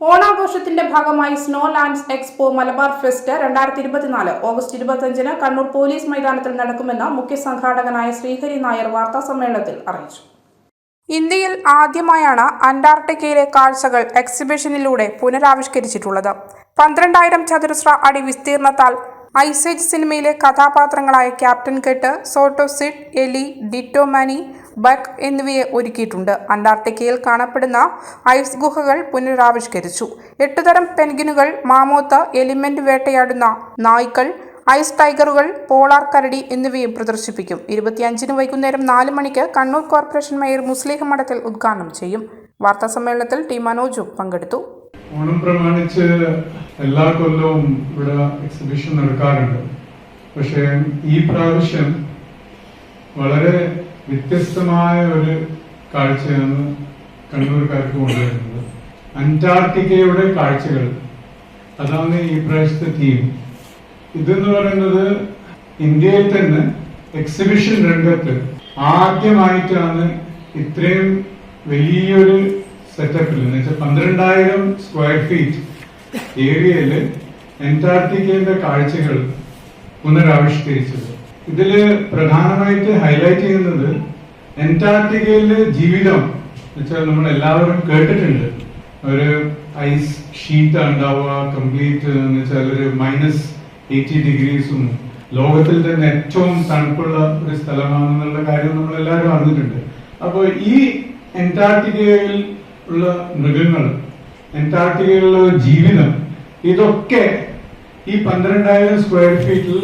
ഓണാഘോഷത്തിന്റെ ഭാഗമായി snow lands expo Malabar fest രണ്ടായിരത്തി ഇരുപത്തിനാല് ഓഗസ്റ്റ് ഇരുപത്തിയഞ്ചിന് കണ്ണൂർ പോലീസ് മൈതാനത്തിൽ നടക്കുമെന്ന് മുഖ്യ സംഘാടകനായ ശ്രീഹരി നായർ വാർത്താ സമ്മേളനത്തിൽ അറിയിച്ചു. ഇന്ത്യയിൽ ആദ്യമായാണ് അന്റാർട്ടിക്കയിലെ കാഴ്ചകൾ എക്സിബിഷനിലൂടെ പുനരാവിഷ്കരിച്ചിട്ടുള്ളത്. പന്ത്രണ്ടായിരം ചതുരശ്ര അടി വിസ്തീർണത്താൽ ഐസേജ് സിനിമയിലെ കഥാപാത്രങ്ങളായ ക്യാപ്റ്റൻ കെട്ട് സോട്ടോസിഡ് എലി ഡിറ്റോമാനി ബക്ക് എന്നിവയെ ഒരുക്കിയിട്ടുണ്ട്. അന്റാർട്ടിക്കയിൽ കാണപ്പെടുന്ന ഐസ് ഗുഹകൾ പുനരാവിഷ്കരിച്ചു. എട്ടുതരം പെൻഗിനുകൾ മാമോത്ത് എലിമെന്റ് വേട്ടയാടുന്ന നായ്ക്കൾ ഐസ് ടൈഗറുകൾ പോളാർ കരടി എന്നിവയും പ്രദർശിപ്പിക്കും. ഇരുപത്തിയഞ്ചിന് വൈകുന്നേരം നാല് മണിക്ക് കണ്ണൂർ കോർപ്പറേഷൻ മേയർ മുസ്ലിം മഠത്തിൽ ഉദ്ഘാടനം ചെയ്യും. വാർത്താ സമ്മേളനത്തിൽ ടി മനോജും പങ്കെടുത്തു. ഓണം പ്രമാണിച്ച് എല്ലാ കൊല്ലവും ഇവിടെ എക്സിബിഷൻ നടക്കാറുണ്ട്. പക്ഷേ ഈ പ്രാവശ്യം വളരെ വ്യത്യസ്തമായ ഒരു കാഴ്ചയാണ് കണ്ണൂർക്കാർക്ക് കൊണ്ടുവരുന്നത്. അന്റാർട്ടിക്കയുടെ കാഴ്ചകൾ. അതാണ് ഈ പ്രാവശ്യത്തെ തീം ഇതെന്ന് പറയുന്നത് ഇന്ത്യയിൽ തന്നെ എക്സിബിഷൻ രംഗത്ത് ആദ്യമായിട്ടാണ് ഇത്രയും വലിയൊരു സെറ്റപ്പിൽ എന്ന് വെച്ചാൽ പന്ത്രണ്ടായിരം സ്ക്വയർ ഫീറ്റ് ഏരിയയിൽ അന്റാർട്ടിക്കയുടെ കാഴ്ചകൾ പുനരാവിഷ്കരിച്ചത്. ഇതിൽ പ്രധാനമായിട്ട് ഹൈലൈറ്റ് ചെയ്യുന്നത് അന്റാർട്ടിക്കയിലെ ജീവിതം. വെച്ചാൽ നമ്മൾ എല്ലാവരും കേട്ടിട്ടുണ്ട്. ഒരു ഐസ് ഷീറ്റ് ഉണ്ടാവുക കംപ്ലീറ്റ് എന്ന് വെച്ചാൽ ഒരു മൈനസ് എയ്റ്റി ഡിഗ്രീസും ലോകത്തിൽ തന്നെ ഏറ്റവും തണുപ്പുള്ള ഒരു സ്ഥലമാണെന്നുള്ള കാര്യം നമ്മൾ എല്ലാവരും അറിഞ്ഞിട്ടുണ്ട്. അപ്പോൾ ഈ അന്റാർട്ടിക്കയിൽ ഉള്ള മൃഗങ്ങൾ അന്റാർട്ടിക്കയിലുള്ള ജീവിതം ഇതൊക്കെ ഈ പന്ത്രണ്ടായിരം സ്ക്വയർ ഫീറ്റിൽ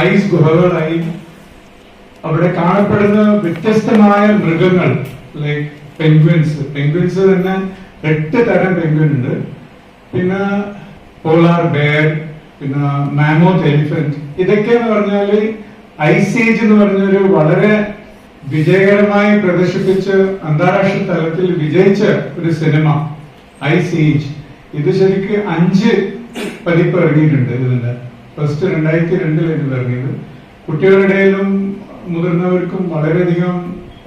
ഐസ് ഗുഹകളായി അവിടെ കാണപ്പെടുന്ന വ്യത്യസ്തമായ മൃഗങ്ങൾ ലൈക്ക് പെൻഗ്വിൻസ് പെൻഗ്വിൻസ് തന്നെ എട്ട് തരം പെൻഗ്വിൻ ഉണ്ട്. പിന്നെ പോളാർ ബെയർ പിന്നെ മാമോത്ത് എലിഫന്റ് ഇതൊക്കെ എന്ന് പറഞ്ഞാൽ ഐസ് ഏജ് എന്ന് പറഞ്ഞൊരു വളരെ വിജയകരമായി പ്രദർശിപ്പിച്ച് അന്താരാഷ്ട്ര തലത്തിൽ വിജയിച്ച ഒരു സിനിമ ഐ സീജ്. ഇത് ശരിക്ക് അഞ്ച് പതിപ്പ് ഇറങ്ങിയിട്ടുണ്ട് ഇതിന്റെ ഫസ്റ്റ് രണ്ടായിരത്തി രണ്ടിലായിരുന്നു ഇറങ്ങിയത്. കുട്ടികളുടെ ഇടയിലും മുതിർന്നവർക്കും വളരെയധികം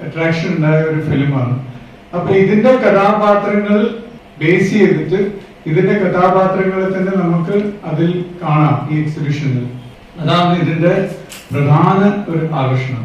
അട്രാക്ഷൻ ഉണ്ടായ ഒരു ഫിലിമാണ്. അപ്പൊ ഇതിന്റെ കഥാപാത്രങ്ങൾ ബേസ് ചെയ്തിട്ട് ഇതിന്റെ കഥാപാത്രങ്ങളെ തന്നെ നമുക്ക് അതിൽ കാണാം ഈ എക്സിബിഷനിൽ അതാണ് ഇതിന്റെ പ്രധാന ഒരു ആകർഷണം.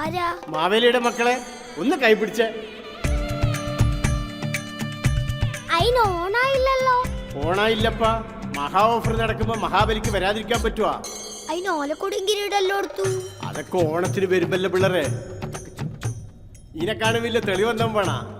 ആരാ? മാവേലിയുടെ മക്കളെ ഒന്ന് കൈപിടിച്ച് അയിന് ഓണായില്ലല്ലോ. ഓണായില്ലപ്പ. മഹാ ഓഫർ നടക്കുമ്പോ മഹാബലിക്ക് വരാതിരിക്കാൻ പറ്റുവാ. അയിന് ഓലക്കൊടിയും കിരീടല്ലോ എടുത്തു അതൊക്കെ ഓണത്തിന് വരുമ്പല്ലേ പിള്ളേരെ. ഇതിനെ വലിയ തെളിവെന്താ വേണ.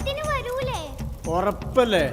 ഉറപ്പല്ലേ?